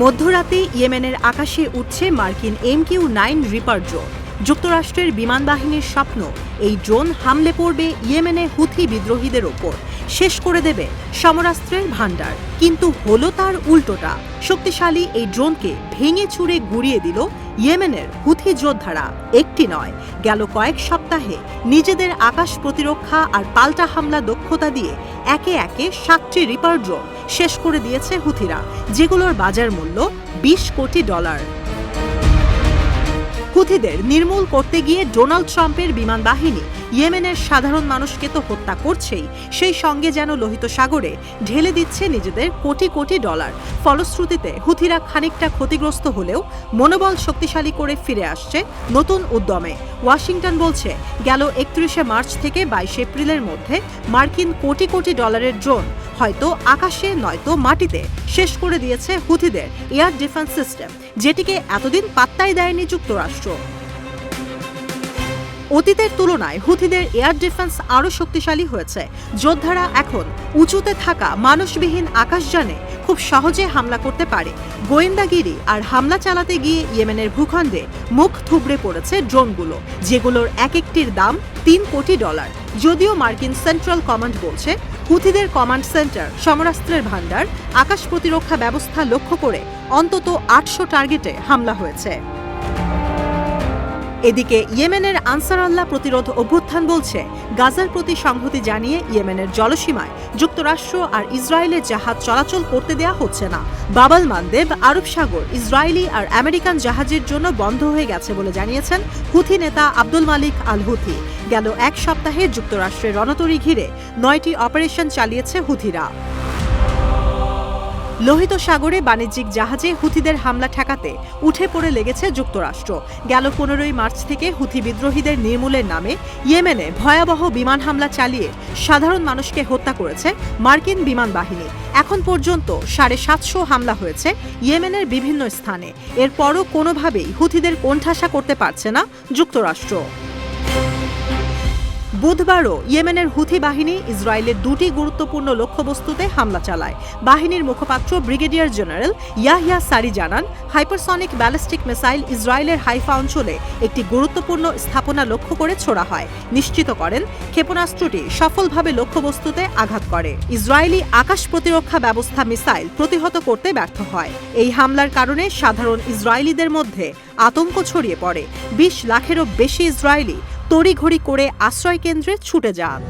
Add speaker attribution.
Speaker 1: মধ্যরাতে ইয়েমেনের আকাশে উঠছে মার্কিন M Q nine Reaper drone. যুক্তরাষ্ট্রের বিমান বাহিনীর স্বপ্ন, এই ড্রোন হামলে পড়বে ইয়েমেনে হুথি বিদ্রোহীদের ওপর। শেষ করে দেবে সমরাস্ত্রের ভাণ্ডার। কিন্তু হলো তার উল্টোটা। শক্তিশালী এই ড্রোনকে ভেঙে চুরে গুড়িয়ে দিল ইয়েমেনের হুথি যোদ্ধারা। একটি নয়, গেল কয়েক সপ্তাহে নিজেদের আকাশ প্রতিরক্ষা আর পাল্টা হামলা দক্ষতা দিয়ে একে একে সাতটি রিপার ড্রোন শেষ করে দিয়েছে হুথিরা, যেগুলোর বাজার মূল্য বিশ কোটি ডলার। হুথিদের নির্মূল করতে গিয়ে ডোনাল্ড ট্রাম্পের বিমান বাহিনী ইয়েমেনের সাধারণ মানুষকে তো হত্যা করছেই। সেই সঙ্গে যেন লোহিত সাগরে ঢেলে দিচ্ছে নিজেদের কোটি কোটি ডলার। ফলশ্রুতিতে হুথিরা খানিকটা ক্ষতিগ্রস্ত হলেও মনোবল শক্তিশালী করে ফিরে আসছে নতুন উদ্যমে। ওয়াশিংটন বলছে, গেল একত্রিশে মার্চ থেকে বাইশে এপ্রিলের মধ্যে মার্কিন কোটি কোটি ডলারের ড্রোন হয়তো আকাশে, নয়তো মাটিতে শেষ করে দিয়েছে হুথিদের এয়ার ডিফেন্স সিস্টেম, যেটিকে এতদিন পাত্তাই দেয়নি যুক্তরাষ্ট্র। অতীতের তুলনায় হুথিদের এয়ার ডিফেন্স আরও শক্তিশালী হয়েছে। যোদ্ধারা এখন উঁচুতে থাকা মানুষবিহীন আকাশযানে খুব সহজে হামলা করতে পারে। গোয়েন্দাগিরি আর হামলা চালাতে গিয়ে ইয়েমেনের ভূখণ্ডে মুখ থুবড়ে পড়েছে ড্রোনগুলো, যেগুলোর এক একটির দাম তিন কোটি ডলার। যদিও মার্কিন সেন্ট্রাল কমান্ড বলছে, হুথিদের কমান্ড সেন্টার সমরাস্ত্রের ভাণ্ডার, আকাশ প্রতিরক্ষা ব্যবস্থা লক্ষ্য করে অন্তত আটশো টার্গেটে হামলা হয়েছে। এদিকে ইয়েমেনের আনসার আল্লাহ প্রতিরোধ অভ্যুত্থান বলছে, গাজার প্রতি সংহতি জানিয়ে ইয়েমেনের জলসীমায় যুক্তরাষ্ট্র আর ইসরায়েলের জাহাজ চলাচল করতে দেয়া হচ্ছে না। বাবাল মানদেব আরব সাগর, ইসরায়েলি আর আমেরিকান জাহাজের জন্য বন্ধ হয়ে গেছে বলে জানিয়েছেন হুথি নেতা আব্দুল মালিক আল হুথি গেল এক সপ্তাহে যুক্তরাষ্ট্রের রণতরী ঘিরে নয়টি অপারেশন চালিয়েছে হুথিরা। লোহিত সাগরে বাণিজ্যিক জাহাজে হুথিদের হামলা ঠেকাতে উঠে পড়ে লেগেছে যুক্তরাষ্ট্র। গেল পনেরোই মার্চ থেকে হুথি বিদ্রোহীদের নির্মূলের নামে ইয়েমেনে ভয়াবহ বিমান হামলা চালিয়ে সাধারণ মানুষকে হত্যা করেছে মার্কিন বিমান বাহিনী। এখন পর্যন্ত সাড়ে সাতশো হামলা হয়েছে ইয়েমেনের বিভিন্ন স্থানে। এরপরও কোনোভাবেই হুথিদের কোণঠাসা করতে পারছে না যুক্তরাষ্ট্র। বুধবারও ইয়েমেনের হুথি বাহিনী ইসরায়েলের দুটি গুরুত্বপূর্ণ লক্ষ্যবস্তুতে হামলা চালায়। বাহিনীর মুখপাত্র ব্রিগেডিয়ার জেনারেল ইয়াহিয়া সারি জানান, হাইপারসনিক ব্যালিস্টিক মিসাইল ইসরায়েলের হাইফা অঞ্চলে একটি গুরুত্বপূর্ণ স্থাপনা লক্ষ্য করে ছোড়া হয়। নিশ্চিত করেন, ক্ষেপণাস্ত্রটি সফলভাবে লক্ষ্যবস্তুতে আঘাত করে। ইসরায়েলি আকাশ প্রতিরক্ষা ব্যবস্থা মিসাইল প্রতিহত করতে ব্যর্থ হয়। এই হামলার কারণে সাধারণ ইসরায়েলিদের মধ্যে আতঙ্ক ছড়িয়ে পড়ে। বিশ লাখেরও বেশি ইসরায়েলি তড়িঘড়ি করে আশ্রয় কেন্দ্রে ছুটে যান।